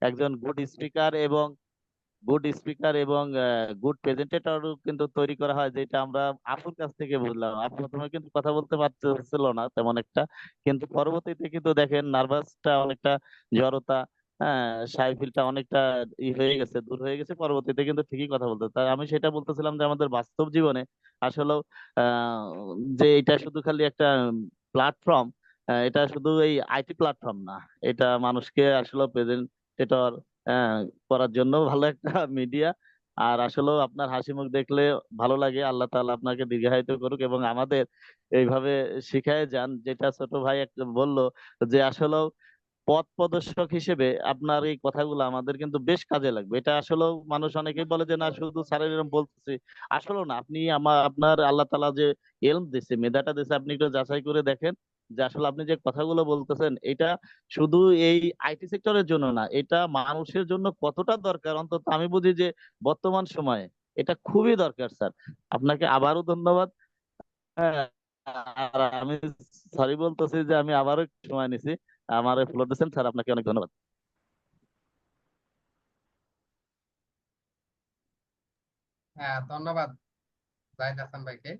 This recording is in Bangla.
একজন গুড স্পিকার এবং গুড স্পিকার এবং গুড প্রেজেন্টেটরও কিন্তু তৈরি করা হয়, যেটা আমরা আপুর কাছ থেকে বুঝলাম। আপু প্রথমে কিন্তু কথা বলতে পারতেছিল না তেমন একটা, কিন্তু পরবর্তীতে কিন্তু দেখেন নার্ভাসটা অনেকটা জড়তা হ্যাঁ সাইফিলটা অনেকটা ই হয়ে গেছে, দূর হয়ে গেছে, পরবর্তীতে কিন্তু ঠিকই কথা বলতে। তাই আমি সেটা বলতেছিলাম যে আমাদের বাস্তব জীবনে আসলেও, আহ, যে এটা শুধু খালি একটা প্ল্যাটফর্ম এটা শুধু এই আইটি প্ল্যাটফর্ম না, এটা মানুষকে আসলে প্রেজেন্টেটর করার জন্য ভালো একটা মিডিয়া আর আসলে আপনার হাসি মুখ দেখলে ভালো লাগে, আল্লাহ তাআলা আপনাকে দীর্ঘায়িত করুক এবং আমাদের এইভাবে শিখায় যান, যেটা ছোট ভাই একটা বলল যে আসলেও পথ প্রদর্শক হিসেবে আপনার এই কথাগুলো আমাদের কিন্তু বেশ কাজে লাগবে। এটা আসলেও মানুষ অনেকেই বলে যে, না, শুধু স্যারের এরকম বলতেছি। আসলেও না, আপনি আমার আপনার আল্লাহ তাআলা যে এলম দিছে, মেধাটা দিছে, আপনি একটু যাচাই করে দেখেন। যে আসলে আপনি যে কথাগুলো বলতেছেন, এটা শুধু এই আইটি সেক্টরের জন্য না, এটা মানুষের জন্য কতটা দরকার অন্তত আমি বুঝি যে বর্তমান সময়ে এটা খুবই দরকার স্যার। আপনাকে আবারও ধন্যবাদ। হ্যাঁ আর আমি সরি বলতেছি যে আমি আবারও সময় নিছি। আমার ফ্লোর দিচ্ছেন স্যার, আপনাকে অনেক ধন্যবাদ। হ্যাঁ ধন্যবাদ, জাহিদ হাসান ভাইকে।